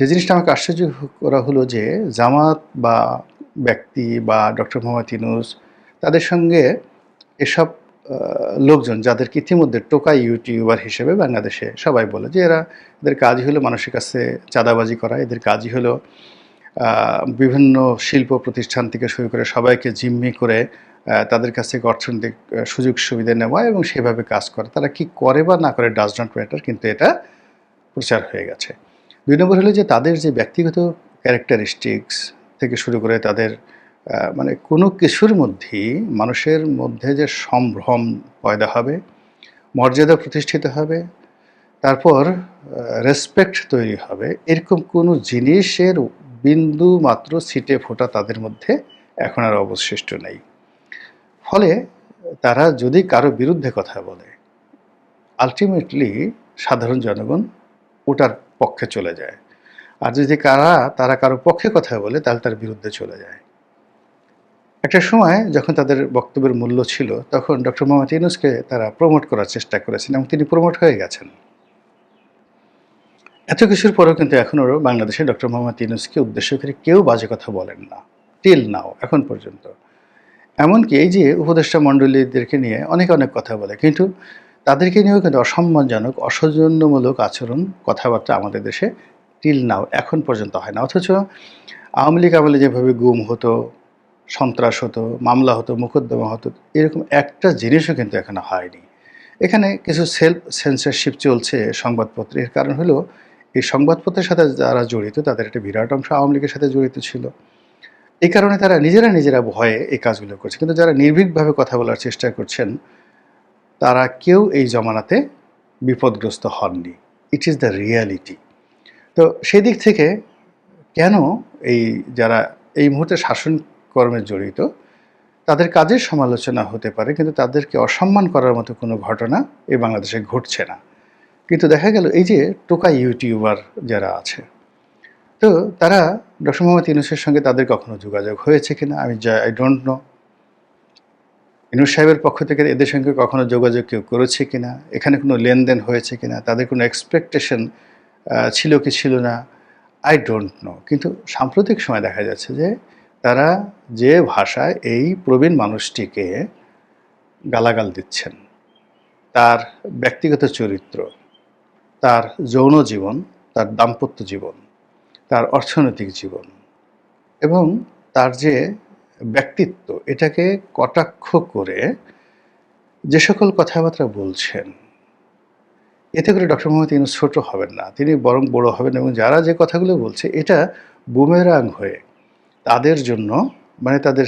যে জিনিসটা আমাকে আশ্চর্য করা হলো যে জামাত বা ব্যক্তি বা ডক্টর মোহাম্মদ ইউনুস, তাদের সঙ্গে এসব লোকজন যাদেরকে ইতিমধ্যে টোকা ইউটিউবার হিসেবে বাংলাদেশে সবাই বলে যে এরা, এদের কাজই হলো মানুষের কাছে চাঁদাবাজি করা, এদের কাজই হলো বিভিন্ন শিল্প প্রতিষ্ঠান থেকে শুরু করে সবাইকে জিম্মি করে তাদের কাছ থেকে অর্থনৈতিক সুযোগ সুবিধা নেওয়া এবং সেভাবে কাজ করা। তারা কি করে বা না করে ডাজ নট ম্যাটার, কিন্তু এটা প্রচার হয়ে গেছে। দুই নম্বর হলো যে তাদের যে ব্যক্তিগত ক্যারেক্টারিস্টিক্স থেকে শুরু করে তাদের মানে কোনো কিছুর মধ্যেই মানুষের মধ্যে যে সম্ভ্রম পয়দা হবে, মর্যাদা প্রতিষ্ঠিত হবে, তারপর রেসপেক্ট তৈরি হবে, এরকম কোনো জিনিসের বিন্দু মাত্র সিটে ফোটা তাদের মধ্যে এখন আর অবশিষ্ট নেই। ফলে তারা যদি কারও বিরুদ্ধে কথা বলে আলটিমেটলি সাধারণ জনগণ ওটার পক্ষে চলে যায়। আর যদি কারা, তারা কারও পক্ষে কথা বলে, তাহলে তার বিরুদ্ধে চলে যায়। একটা সময় যখন তাদের বক্তব্যের মূল্য ছিল, তখন ডক্টর মোহাম্মদ ইউনুসকে তারা প্রমোট করার চেষ্টা করেছেন এবং তিনি প্রমোট হয়ে গেছেন। এত কিছুর পরেও কিন্তু এখনও বাংলাদেশে ডক্টর মোহাম্মদ ইউনুসকে উদ্দেশ্য করে কেউ বাজে কথা বলেন না। টিল নাও এখন পর্যন্ত। এমনকি এই যে উপদেষ্টা মণ্ডলীদেরকে নিয়ে অনেক অনেক কথা বলে, কিন্তু তাদেরকে নিয়েও কিন্তু অসম্মানজনক, অসৌজন্যমূলক আচরণ, কথাবার্তা আমাদের দেশে টিল নাও এখন পর্যন্ত হয় না। অথচ আওয়ামী লীগ আমলে যেভাবে গুম হতো, সন্ত্রাস হতো, মামলা হতো, মোকদ্দমা হতো, এরকম একটা জিনিসও কিন্তু এখানে হয়নি। এখানে কিছু সেলফ সেন্সারশিপ চলছে সংবাদপত্রের কারণ হলো, এই সংবাদপত্রের সাথে যারা জড়িত, তাদের একটা বিরাট অংশ আওয়ামী লীগের সাথে জড়িত ছিল। এই কারণে তারা নিজেরা নিজেরা ভয়ে এই কাজগুলো করছে। কিন্তু যারা নির্ভীকভাবে কথা বলার চেষ্টা করছেন তারা কেউ এই জমানাতে বিপদগ্রস্ত হননি। ইট ইজ দ্য রিয়ালিটি তো সেই দিক থেকে কেন এই যারা এই মুহূর্তে শাসন কর্মে জড়িত, তাদের কাজের সমালোচনা হতে পারে, কিন্তু তাদেরকে অসম্মান করার মতো কোনো ঘটনা এই বাংলাদেশে ঘটছে না। কিন্তু দেখা গেল এই যে টোকা ইউটিউবার যারা আছে, তো তারা ডক্টর মোহাম্মদ ইউনুসের সঙ্গে তাদের কখনো যোগাযোগ হয়েছে কিনা আমি আই ডোন্ট নো ইনুস সাহেবের পক্ষ থেকে এদের সঙ্গে কখনো যোগাযোগ কেউ করেছে কিনা? এখানে কোনো লেনদেন হয়েছে কিনা? তাদের কোনো এক্সপেকটেশন ছিল কি ছিল না? আই ডোন্ট নো কিন্তু সাম্প্রতিক সময় দেখা যাচ্ছে যে তারা যে ভাষায় এই প্রবীণ মানুষটিকে গালাগাল দিচ্ছেন, তার ব্যক্তিগত চরিত্র, তার যৌন জীবন, তার দাম্পত্য জীবন, তার অর্থনৈতিক জীবন এবং তার যে ব্যক্তিত্ব, এটাকে কটাক্ষ করে যে সকল কথাবার্তা বলছেন, এতে করে ডক্টর মোহাম্মদ ইউনুস ছোট হবেন না, তিনি বরং বড় হবেন এবং যারা যে কথাগুলো বলছে, এটা বুমেরাং হয়ে তাদের জন্য মানে তাদের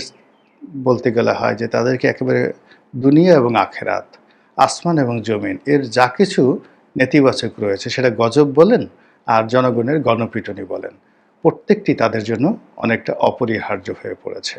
বলতে গেলে হয় যে তাদেরকে একেবারে দুনিয়া এবং আখেরাত, আসমান এবং জমিন, এর যা কিছু নেতিবাচক রয়েছে সেটা গজব বলেন আর জনগণের গণপিটনি বলেন, প্রত্যেকটি তাদের জন্য অনেকটা অপরিহার্য হয়ে পড়েছে।